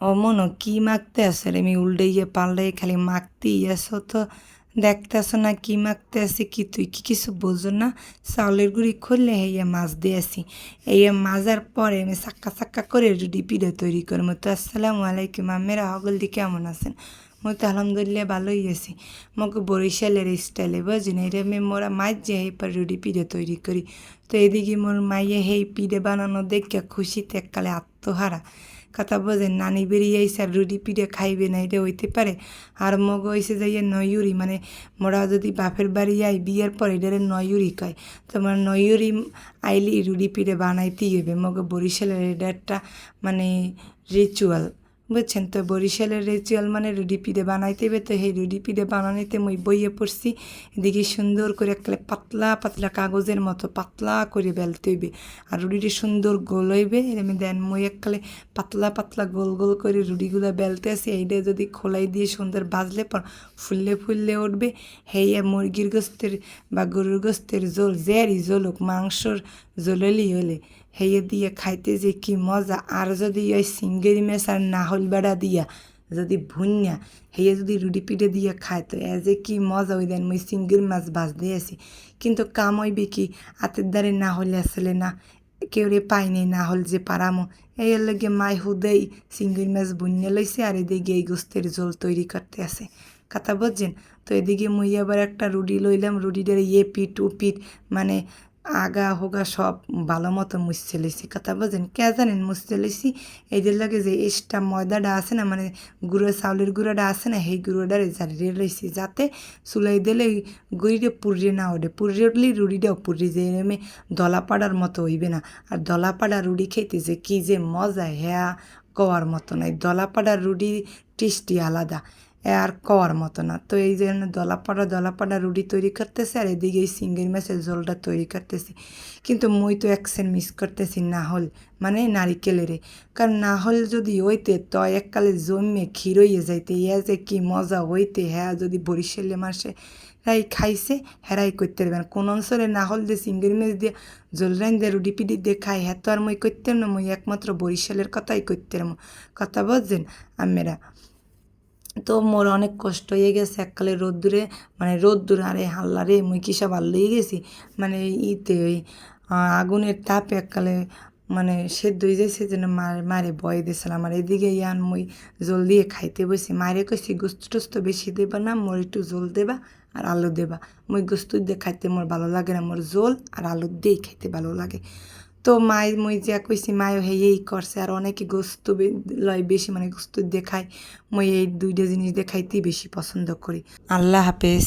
ও মনো কি মাখতে আসো রে? আমি উল্টাইয়ে পাল্টাইয়ে খালি মাখতেই আসো তো। দেখতেছো না কি মাখতে আসি কি তুই? কি কিছু বোঝো না? চাউলের গুঁড়ি খুললে হেয়া মাছ দিয়ে আসি। এই মাজার পরে আমি সাক্কা সাক্কা করে রুটি পিঠে তৈরি করব তো আসসালামু আলাইকুম, আমেরা হগল দি কেমন আছেন? মই তো আলহামদুলিল্লাহ ভালোই আছি। মোক বরিশালের স্টাইলে বুঝি না? এটা আমি মোরা মাছ যে এই পর রুটি পিঠে তৈরি করি। তো এদিকে মোর মাইয়ে সেই পিঠে বানানো দেখে খুশিতে এককালে আত্মহারা। কথা বোঝেন নানি বেরিয়ে আইসে আর রুটি পিঠে খাইবে না, এটা হইতে পারে? আর মগ হইসে যাইয়ে নয়ুরি মানে মোরা যদি বাপের বাড়ি আই বিয়ের পর এটারে নয়ুরি কয় তোমার নয়ুরি আইলি রুটি পিঠে বানাইতেই হবে মগ বরিশালের এটা একটা মানে রিচুয়াল বুঝছেন? তো বরিশালের রিচুয়াল মানে রুটি পিঠে বানাইতে হবে। তো সেই রুটি পিঠে বানানিতে মই বইয়ে পড়ছি। এদিকে সুন্দর করে একলে পাতলা পাতলা কাগজের মতো পাতলা করে বেলতে হইবে। আর রুডিটি সুন্দর গোল হইবে। এরমি দেন মই এককালে পাতলা পাতলা গোল গোল করে রুটিগুলো বেলতে আসি এইটা যদি খোলাই দিয়ে সুন্দর বাজলে পর ফুললে ফুললে উঠবে। হেয়া মুরগির গোস্তের বা গরুর গোস্তের জোল জেরি জোল হোক মাংসর জোলেলি হলে হেয়ে দিয়ে খাইতে যে কি মজা। আর যদি ওই সিঙ্গেরি মেস আর নাহল বেড়া দিয়া যদি ভুন্যা হেয়ে যদি রুটি পিঠে দিয়ে খায়, তো এ যে কি মজা ওই দেন মুই সিঙ্গের মাছ বাজ দিয়ে আছি কিন্তু কাম হইবে কি? হাতের দ্বারে না হলে আসলে না, কেউ রে পাইনি না হল যে পারামো। এই লগে মাই হুদেই সিঙ্গির মাছ বুনিয়ে লইছে আর এদিকে এই গোস্তের ঝোল তৈরি করতে আছে কথা বুঝছেন? তো এদিকে মুই আবার একটা রুটি লইলাম, রুটিটার ইয়ে পিঠ ও পিঠ মানে আগা হোগা সব ভালো মতো মুছতে লইছি। কথা বোঝেন? কে জানেন মুছতে লইছি? এদের লাগে যে এক্সট্রা ময়দাটা আছে না মানে গুঁড়ো চাউলের গুঁড়োটা আছে না, সেই গুঁড়োটারে ঝাড়িয়ে লইছি যাতে চুলাই দিলে গুঁড়িটা পুড়িয়ে না ওঠে। পুড়িয়ে উঠলে রুটিটাও পুড়িয়ে যায়, এরমে দলাপাড়ার মতো হইবে না। আর দলাপাড়া রুড়ি খেতে যে কী যে মজা হ্যাঁ কওয়ার মতো নাই। দলাপাড়ার রুটি টেস্টি আলাদা। আর কওয়ার মতো না। তো এই জন্য দলাপাড়া দলাপাড়া রুটি তৈরি করতেছে আর এদিকে এই সিঙ্গের মাছের জলটা তৈরি করতেছি। কিন্তু মই তো অ্যাকশন মিস করতেছি না হল মানে নারিকেলেরে। কারণ না হল যদি হইতে, তো এককালে জমে ক্ষীর হইয়ে যাইতে। ইয়া যে কি মজা হইতে হ্যাঁ যদি বরিশালে মাসে রাই খাইছে হেরাই করতে পারবেন কোন অঞ্চলে না হল দিয়ে সিঙ্গের মেজ দিয়ে জল রাইন দিয়ে রুটি পিটি দিয়ে খাই হ্যাঁ তো আর মই করতে না। মই একমাত্র বরিশালের কথাই করতে কথা বুঝছেন আমেরা? তো মোর অনেক কষ্ট হয়ে গেছে এককালে রোদ্দুরে মানে রোদ্দুর আরে হাল্লা রে, মুই কিসা ভালো হয়ে গেছি? মানে ইতে ওই আগুনের তাপে এককালে মানে সেদ্ধ হয়ে যাইছে যেন মারে মারে বয় দিয়েছিলাম। আর এদিকে ইয়ান মুই জল দিয়ে খাইতে বসি। মারে কইছি, গোস্ত টোস্ত বেশি দেবা না, মোর একটু জল দেবা আর আলু দেবা। মুই গোস্ত দিয়ে খাইতে মোর ভালো লাগে না, মোর জল আর আলু দিয়েই খাইতে ভালো লাগে। তো মাই, মই যা কইছি মায়ও এই করছে। আর অনেকে গোস্ত লয় বেশি মানে গোস্ত দেখায়। মই এই দুইটা জিনিস দেখাইতেই বেশি পছন্দ করি। আল্লাহ হাফেজ।